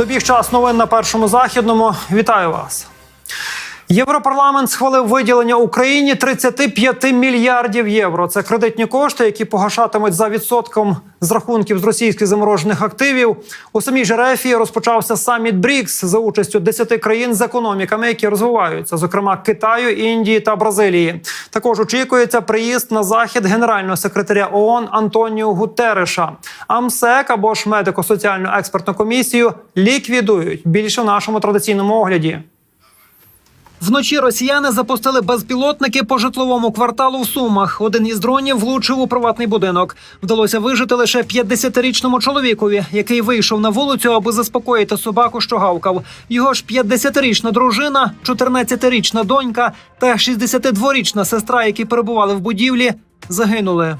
Добіг час новин на першому західному. Вітаю вас. Європарламент схвалив виділення Україні 35 мільярдів євро. Це кредитні кошти, які погашатимуть за відсотком з рахунків з російських заморожених активів. У самій ж розпочався саміт БРІКС за участю 10 країн з економіками, які розвиваються, зокрема Китаю, Індії та Бразилії. Також очікується приїзд на захід генерального секретаря ООН Антоніо Гутереша. АМСЕК або ж медико-соціальну експертну комісію ліквідують більше в нашому традиційному огляді. Вночі росіяни запустили безпілотники по житловому кварталу в Сумах. Один із дронів влучив у приватний будинок. Вдалося вижити лише 50-річному чоловікові, який вийшов на вулицю, аби заспокоїти собаку, що гавкав. Його ж 50-річна дружина, 14-річна донька та 62-річна сестра, які перебували в будівлі, загинули.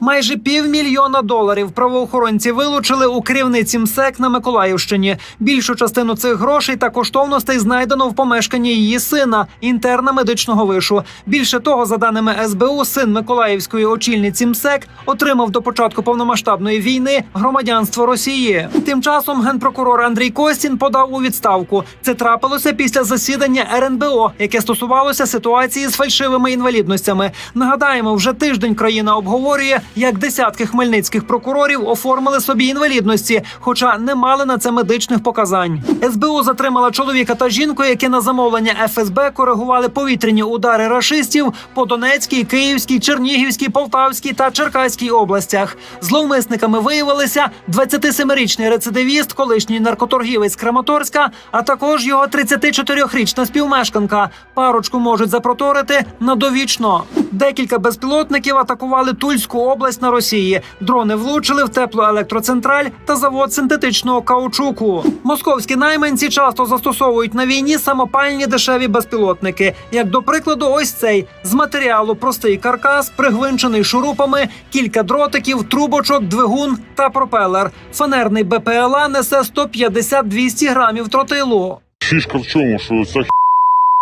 Майже півмільйона доларів правоохоронці вилучили у керівниці МСЕК на Миколаївщині. Більшу частину цих грошей та коштовностей знайдено в помешканні її сина, інтерна медичного вишу. Більше того, за даними СБУ, син Миколаївської очільниці МСЕК отримав до початку повномасштабної війни громадянство Росії. Тим часом генпрокурор Андрій Костін подав у відставку. Це трапилося після засідання РНБО, яке стосувалося ситуації з фальшивими інвалідностями. Нагадаємо, вже тиждень країна обговорює, як десятки хмельницьких прокурорів оформили собі інвалідності, хоча не мали на це медичних показань. СБУ затримала чоловіка та жінку, які на замовлення ФСБ коригували повітряні удари рашистів по Донецькій, Київській, Чернігівській, Полтавській та Черкаській областях. Зловмисниками виявилися 27-річний рецидивіст, колишній наркоторгівець Краматорська, а також його 34-річна співмешканка. Парочку можуть запроторити на довічно. Декілька безпілотників атакували Тульську область на Росії. Дрони влучили в теплоелектроцентраль та завод синтетичного каучуку. Московські найманці часто застосовують на війні самопальні дешеві безпілотники. Як до прикладу, ось цей з матеріалу простий каркас, пригвинчений шурупами, кілька дротиків, трубочок, двигун та пропелер. Фанерний БПЛА несе 150-200 грамів тротилу. Фішка в чому, що х**,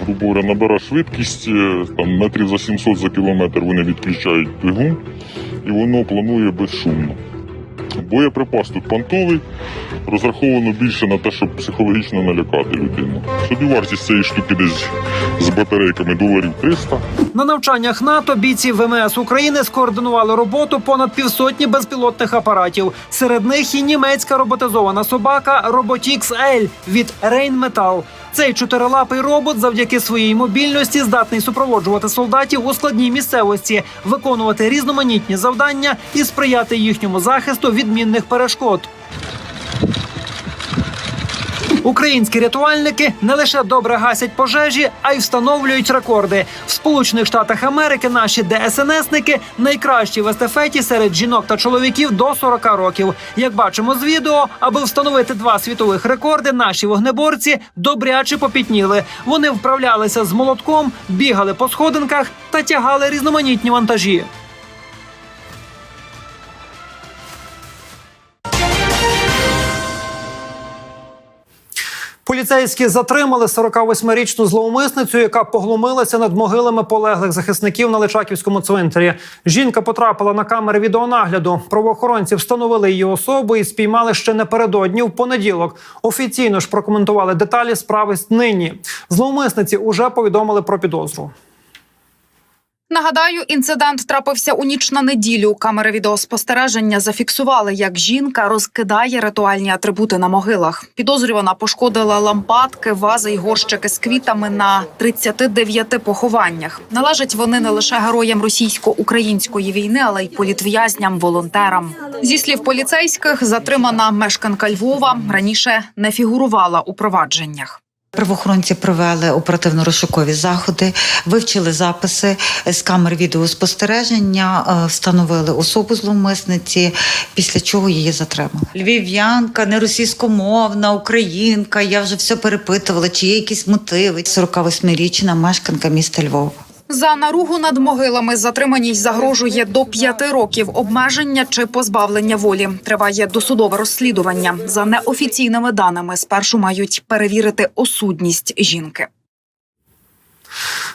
грубо говоря, набирає швидкість, е, там метрів за 700 за кілометр вони відключають двигун, і воно планує безшумно. Боєприпас тут понтовий, розраховано більше на те, щоб психологічно налякати людину. Собі вартість цієї штуки десь з батарейками доларів 300. На навчаннях НАТО бійці ВМС України скоординували роботу понад півсотні безпілотних апаратів. Серед них і німецька роботизована собака Robotix L від Rheinmetall. Цей чотирилапий робот завдяки своїй мобільності здатний супроводжувати солдатів у складній місцевості, виконувати різноманітні завдання і сприяти їхньому захисту від мінних перешкод. Українські рятувальники не лише добре гасять пожежі, а й встановлюють рекорди. В Сполучених Штатах Америки наші ДСНСники найкращі в естафеті серед жінок та чоловіків до 40 років. Як бачимо з відео, аби встановити два світових рекорди, наші вогнеборці добряче попітніли. Вони вправлялися з молотком, бігали по сходинках та тягали різноманітні вантажі. Поліцейські затримали 48-річну зловмисницю, яка поглумилася над могилами полеглих захисників на Личаківському цвинтарі. Жінка потрапила на камери відеонагляду. Правоохоронці встановили її особу і спіймали ще напередодні в понеділок. Офіційно ж прокоментували деталі справи нині. Зловмисниці уже повідомили про підозру. Нагадаю, інцидент трапився у ніч на неділю. Камери відеоспостереження зафіксували, як жінка розкидає ритуальні атрибути на могилах. Підозрювана пошкодила лампадки, вази й горщики з квітами на 39 похованнях. Належать вони не лише героям російсько-української війни, але й політв'язням, волонтерам. Зі слів поліцейських, затримана мешканка Львова раніше не фігурувала у провадженнях. Правоохоронці провели оперативно-розшукові заходи, вивчили записи з камер відеоспостереження, е, встановили особу зловмисниці, після чого її затримали. Львів'янка, не російськомовна, українка. Я вже все перепитувала, чи є якісь мотиви. 48-річна мешканка міста Львова. За наругу над могилами затриманій загрожує до п'яти років обмеження чи позбавлення волі. Триває досудове розслідування. За неофіційними даними спершу мають перевірити осудність жінки.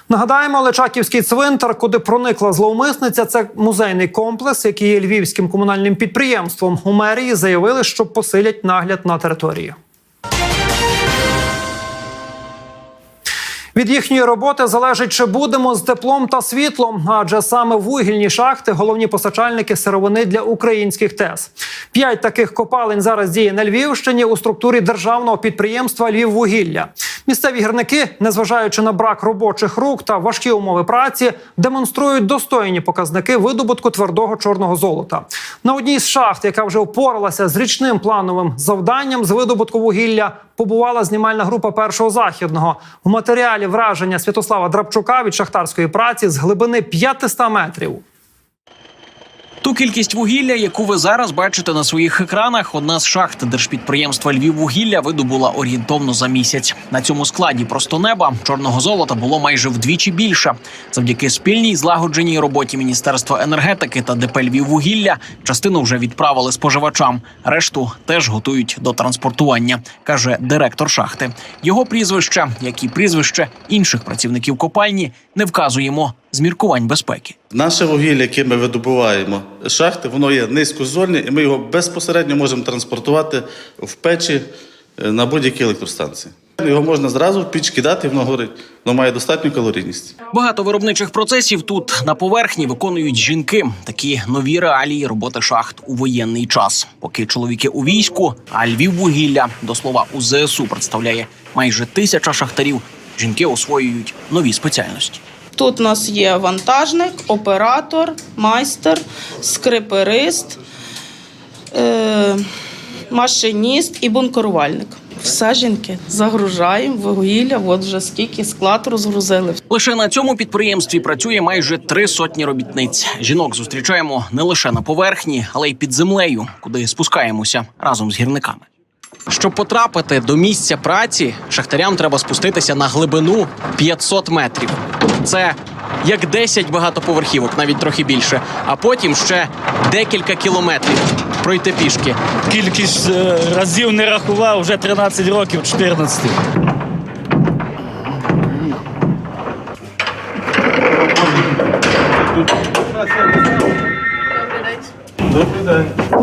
Нагадаємо, Личаківський цвинтар, куди проникла зловмисниця, це музейний комплекс, який є львівським комунальним підприємством. У мерії заявили, що посилять нагляд на території. Від їхньої роботи залежить, чи будемо з теплом та світлом, адже саме вугільні шахти головні постачальники сировини для українських ТЕС. П'ять таких копалень зараз діє на Львівщині у структурі державного підприємства Львіввугілля. Місцеві гірники, незважаючи на брак робочих рук та важкі умови праці, демонструють достойні показники видобутку твердого чорного золота. На одній з шахт, яка вже впоралася з річним плановим завданням з видобутку вугілля, побувала знімальна група першого західного. У матеріалі враження Святослава Драбчука від шахтарської праці з глибини 500 метрів. Ту кількість вугілля, яку ви зараз бачите на своїх екранах, одна з шахт держпідприємства Львіввугілля видобула орієнтовно за місяць. На цьому складі просто неба чорного золота було майже вдвічі більше. Завдяки спільній злагодженій роботі Міністерства енергетики та ДП Львіввугілля частину вже відправили споживачам. Решту теж готують до транспортування, каже директор шахти. Його прізвище, як і прізвище інших працівників копальні, не вказуємо з міркувань безпеки. Наше вугілля, яке ми видобуваємо з шахти, воно є низькозольне, і ми його безпосередньо можемо транспортувати в печі е, на будь-які електростанції. Його можна зразу в піч кидати, воно горить. Воно має достатню калорійність. Багато виробничих процесів тут на поверхні виконують жінки. Такі нові реалії роботи шахт у воєнний час. Поки чоловіки у війську, а Львіввугілля, до слова, у ЗСУ представляє майже тисяча шахтарів. Жінки освоюють нові спеціальності. Тут у нас є вантажник, оператор, майстер, скриперист, е- машиніст і бункерувальник. Все жінки загружаємо вугілля. От вже скільки склад розгрузили. Лише на цьому підприємстві працює майже три сотні робітниць. Жінок зустрічаємо не лише на поверхні, але й під землею, куди спускаємося разом з гірниками. Щоб потрапити до місця праці, шахтарям треба спуститися на глибину 500 метрів. Це як 10 багатоповерхівок, навіть трохи більше. А потім ще декілька кілометрів пройти пішки. Кількість е, разів не рахував вже 13 років, 14. В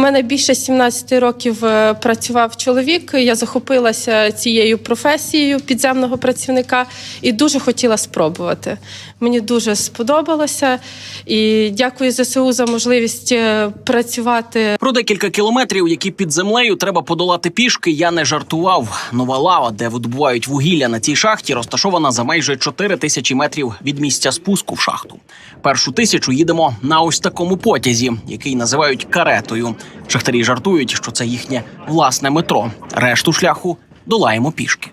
мене більше 17 років е, працював чоловік. Я захопилася цією професією підземного працівника і дуже хотіла спробувати. Мені дуже сподобалося і дякую ЗСУ за можливість е, працювати Про декілька кілометрів, які під землею треба подолати пішки, я не жартував. Нова лава, де видобувають вугілля на цій шахті, розташована за майже 4 тисячі метрів від місця спуску в шахту. Першу тисячу їдемо на ось такому потязі, який називають каретою. Шахтарі жартують, що це їхнє власне метро. Решту шляху долаємо пішки.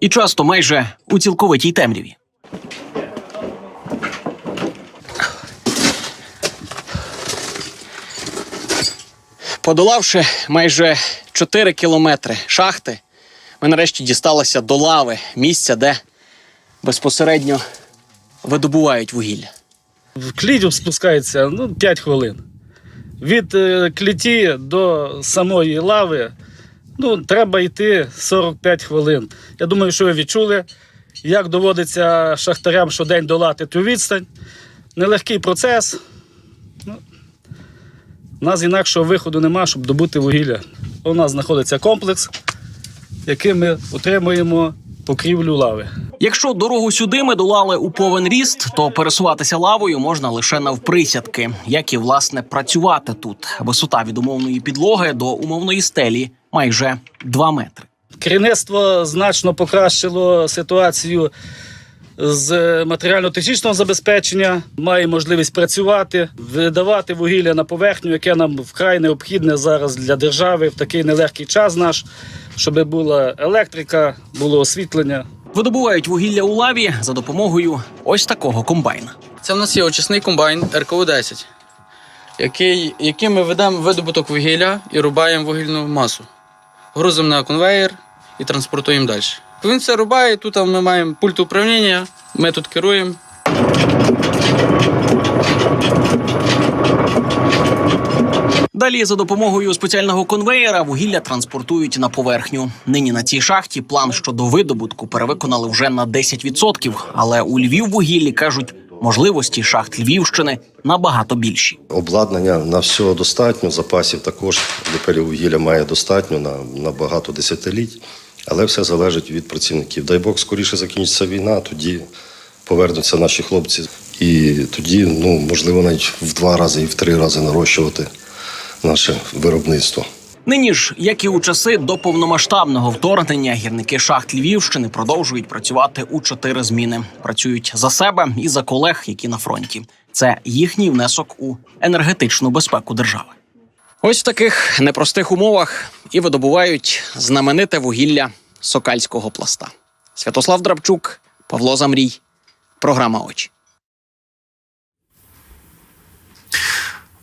І часто майже у цілковитій темряві. Подолавши майже 4 кілометри шахти, ми нарешті дісталися до лави, місця, де безпосередньо видобувають вугілля. В клітів спускається ну, 5 хвилин. Від е, кліті до самої лави ну, треба йти 45 хвилин. Я думаю, що ви відчули, як доводиться шахтарям щодень долати ту відстань. Нелегкий процес. Ну, у нас інакшого виходу нема, щоб добути вугілля. У нас знаходиться комплекс, яким ми отримуємо покрівлю лави. Якщо дорогу сюди ми долали у повен ріст, то пересуватися лавою можна лише навприсядки, як і власне працювати тут. Висота від умовної підлоги до умовної стелі майже 2 метри. Керівництво значно покращило ситуацію з матеріально-технічного забезпечення, має можливість працювати, видавати вугілля на поверхню, яке нам вкрай необхідне зараз для держави в такий нелегкий час наш, щоб була електрика, було освітлення. Видобувають вугілля у лаві за допомогою ось такого комбайна. Це в нас є очисний комбайн РКО-10, який, яким ми ведемо видобуток вугілля і рубаємо вугільну масу. Грузимо на конвеєр і транспортуємо далі. Він все рубає, тут ми маємо пульт управління, ми тут керуємо. Далі за допомогою спеціального конвеєра вугілля транспортують на поверхню. Нині на цій шахті план щодо видобутку перевиконали вже на 10%. Але у Львів вугіллі кажуть, можливості шахт Львівщини набагато більші. Обладнання на все достатньо, запасів також депелів вугілля має достатньо на, на багато десятиліть, але все залежить від працівників. Дай Бог, скоріше закінчиться війна, тоді повернуться наші хлопці. І тоді, ну, можливо, навіть в два рази і в три рази нарощувати наше виробництво. Нині ж, як і у часи до повномасштабного вторгнення, гірники шахт Львівщини продовжують працювати у чотири зміни. Працюють за себе і за колег, які на фронті. Це їхній внесок у енергетичну безпеку держави. Ось в таких непростих умовах і видобувають знамените вугілля сокальського пласта. Святослав Драбчук, Павло Замрій. Програма очі.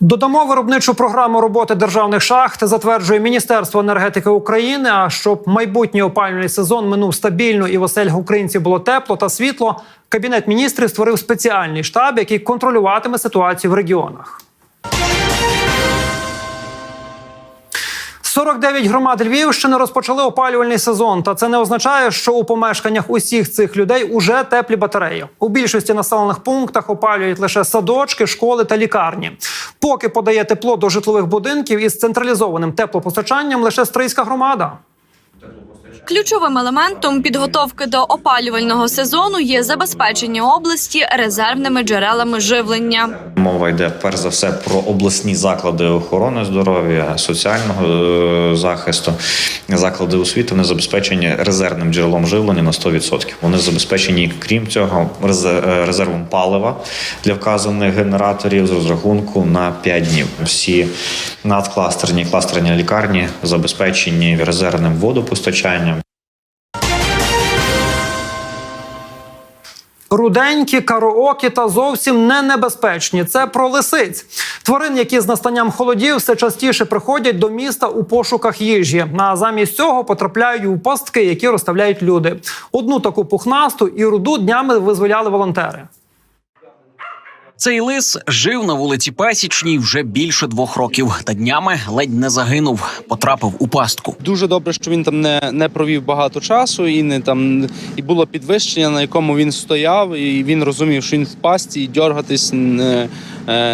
Додамо виробничу програму роботи державних шахт затверджує Міністерство енергетики України. А щоб майбутній опалювальний сезон минув стабільно і в оселях українців було тепло та світло, кабінет міністрів створив спеціальний штаб, який контролюватиме ситуацію в регіонах. 49 громад Львівщини розпочали опалювальний сезон. Та це не означає, що у помешканнях усіх цих людей уже теплі батареї. У більшості населених пунктах опалюють лише садочки, школи та лікарні. Поки подає тепло до житлових будинків із централізованим теплопостачанням лише стрийська громада. Ключовим елементом підготовки до опалювального сезону є забезпечення області резервними джерелами живлення. Мова йде перш за все про обласні заклади охорони здоров'я, соціального е, захисту, заклади освіти. Вони забезпечені резервним джерелом живлення на 100%. Вони забезпечені, крім цього, е, резервом палива для вказаних генераторів з розрахунку на 5 днів. Всі надкластерні кластерні лікарні забезпечені резервним водопостачанням. Руденькі, кароокі та зовсім не небезпечні. Це про лисиць. Тварин, які з настанням холодів все частіше приходять до міста у пошуках їжі. А замість цього потрапляють у пастки, які розставляють люди. Одну таку пухнасту і руду днями визволяли волонтери. Цей лис жив на вулиці Пасічній вже більше двох років. Та днями ледь не загинув, потрапив у пастку. Дуже добре, що він там не, не провів багато часу і не там і було підвищення, на якому він стояв, і він розумів, що він в пасті і дергатись не,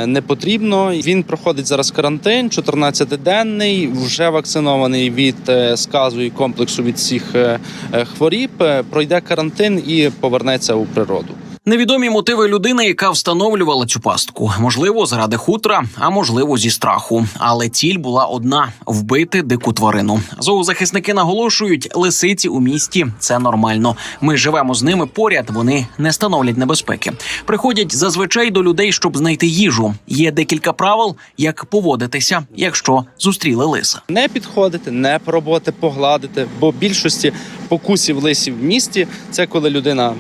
не потрібно. Він проходить зараз карантин, 14-денний, вже вакцинований від е, сказу і комплексу від всіх е, е, хворіб. Пройде карантин і повернеться у природу. Невідомі мотиви людини, яка встановлювала цю пастку. Можливо, заради хутра, а можливо, зі страху. Але ціль була одна вбити дику тварину. Зоозахисники наголошують, лисиці у місті це нормально. Ми живемо з ними поряд. Вони не становлять небезпеки. Приходять зазвичай до людей, щоб знайти їжу. Є декілька правил, як поводитися, якщо зустріли лиса. Не підходити, не пробувати погладити, бо більшості покусів лисів в місті це коли людина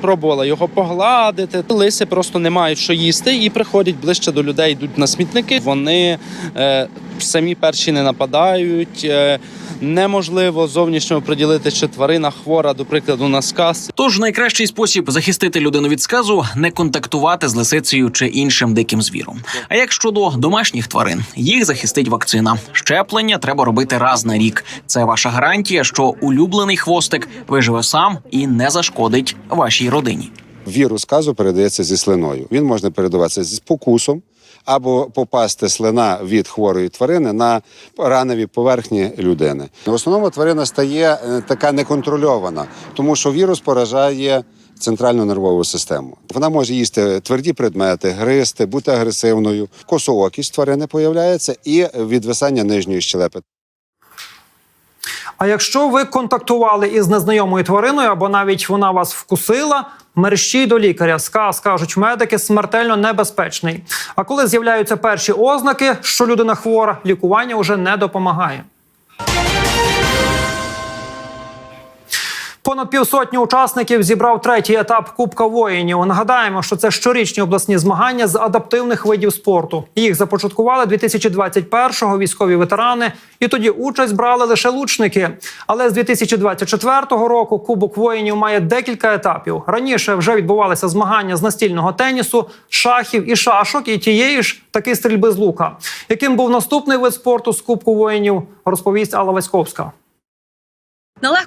пробувала його погладити. Лиси просто не мають що їсти і приходять ближче до людей, йдуть на смітники. Вони е, самі перші не нападають. Е, неможливо зовнішньо приділити, чи тварина хвора, до прикладу, на сказ. Тож найкращий спосіб захистити людину від сказу не контактувати з лисицею чи іншим диким звіром. А як щодо домашніх тварин, їх захистить вакцина. Щеплення треба робити раз на рік. Це ваша гарантія, що улюблений хвостик виживе сам і не зашкодить вашій родині. Вірус сказу передається зі слиною. Він може передаватися з покусом або попасти слина від хворої тварини на ранові поверхні людини. В основному тварина стає е, така неконтрольована, тому що вірус поражає центральну нервову систему. Вона може їсти тверді предмети, гризти, бути агресивною. Косоокість тварини появляється і відвисання нижньої щелепи. А якщо ви контактували із незнайомою твариною, або навіть вона вас вкусила, мерщій до лікаря. Сказ кажуть медики, смертельно небезпечний. А коли з'являються перші ознаки, що людина хвора, лікування вже не допомагає. Понад півсотні учасників зібрав третій етап Кубка воїнів. Нагадаємо, що це щорічні обласні змагання з адаптивних видів спорту. Їх започаткували 2021-го військові ветерани, і тоді участь брали лише лучники. Але з 2024 року Кубок воїнів має декілька етапів. Раніше вже відбувалися змагання з настільного тенісу, шахів і шашок, і тієї ж таки стрільби з лука. Яким був наступний вид спорту з Кубку воїнів, розповість Алла Васьковська.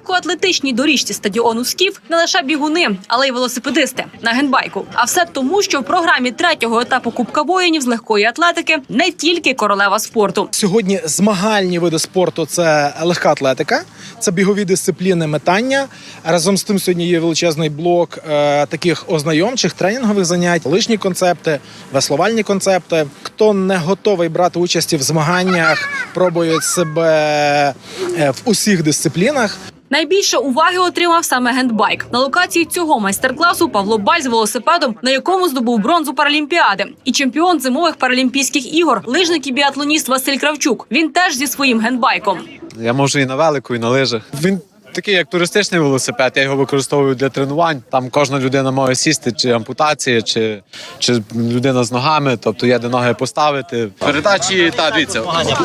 Легкоатлетичній доріжці стадіону Скіф не лише бігуни, але й велосипедисти на генбайку. А все тому, що в програмі третього етапу Кубка воїнів з легкої атлетики не тільки королева спорту. Сьогодні змагальні види спорту це легка атлетика, це бігові дисципліни метання. Разом з тим сьогодні є величезний блок е, таких ознайомчих тренінгових занять, лижні концепти, веслувальні концепти. Хто не готовий брати участі в змаганнях, пробує себе е, в усіх дисциплінах. Найбільше уваги отримав саме гендбайк. На локації цього майстер-класу Павло Баль з велосипедом, на якому здобув бронзу Паралімпіади, і чемпіон зимових паралімпійських ігор, лижник і біатлоніст Василь Кравчук. Він теж зі своїм гендбайком. Я можу і на велику, і на лижах. Він такий, як туристичний велосипед. Я його використовую для тренувань. Там кожна людина може сісти, чи ампутації, чи, чи людина з ногами, тобто є де ноги поставити. Передачі, та дивіться,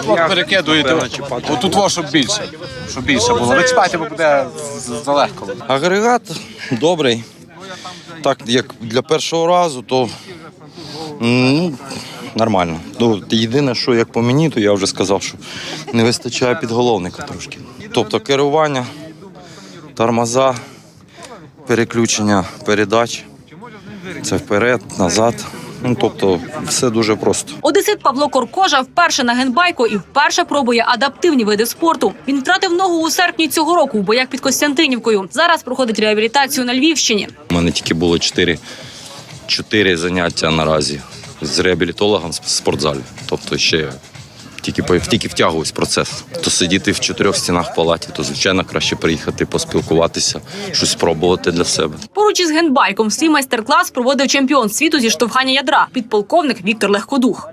от перекидуєте. Отут во, щоб більше. Щоб більше було. Ви бо буде залегко. Агрегат добрий. Так, як для першого разу, то ну, нормально. Ну, єдине, що як по мені, то я вже сказав, що не вистачає підголовника трошки. Тобто керування, тормоза, переключення передач. Це вперед, назад. Ну, тобто, все дуже просто. Одесит Павло Коркожа вперше на генбайку і вперше пробує адаптивні види спорту. Він втратив ногу у серпні цього року в боях під Костянтинівкою. Зараз проходить реабілітацію на Львівщині. У мене тільки було чотири, чотири заняття наразі з реабілітологом в спортзалі. Тобто ще тільки, тільки втягуюсь в процес. То сидіти в чотирьох стінах в палаті, то звичайно краще приїхати, поспілкуватися, щось спробувати для себе. Поруч із гендбайком свій майстер-клас проводив чемпіон світу зі штовхання ядра, підполковник Віктор Легкодух.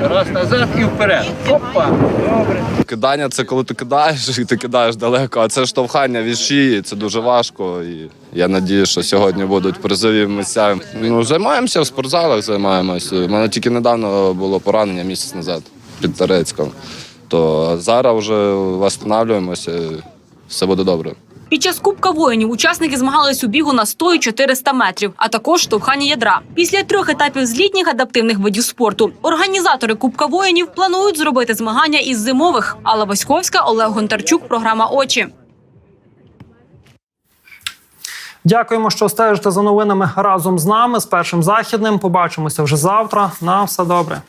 Раз назад і вперед. Опа. Добре. Кидання це коли ти кидаєш і ти кидаєш далеко, а це штовхання від шиї, це дуже важко. І я надію, що сьогодні будуть призові місця. Ну, займаємося в спортзалах, займаємося. У мене тільки недавно було поранення місяць назад під Тарецьком. То зараз вже встановлюємося, все буде добре. Під час Кубка воїнів учасники змагались у бігу на 100 і 400 метрів, а також штовхання ядра. Після трьох етапів з літніх адаптивних видів спорту організатори Кубка воїнів планують зробити змагання із зимових. Алла Васьковська, Олег Гонтарчук, програма Очі. Дякуємо, що стежите за новинами разом з нами з першим західним. Побачимося вже завтра. На все добре.